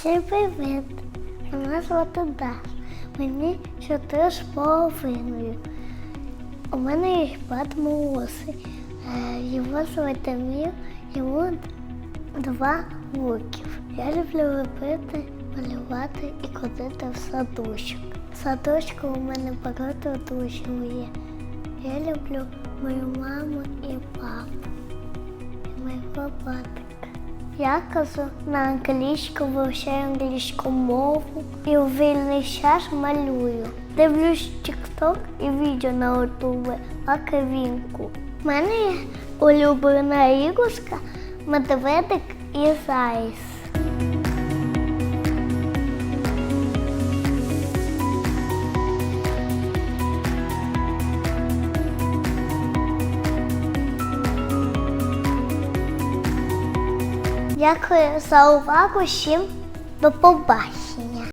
Всім привіт! Мене звати Даша. Мені чотири з половиною. У мене є брат молодший. Е, Його звати Мір, йому два років. Я люблю робити, малювати і ходити в садочок. В садочку у мене багато друзів є. Я люблю мою маму і папу, і моєго братика. Я кажу на англійську, вивчаю англійську мову і у вільний час малюю. Дивлюсь тікток і відео на Ютубі Аквінку. У мене улюблена ігушка, медведик і зайс. Дякую за увагу всім. До побачення.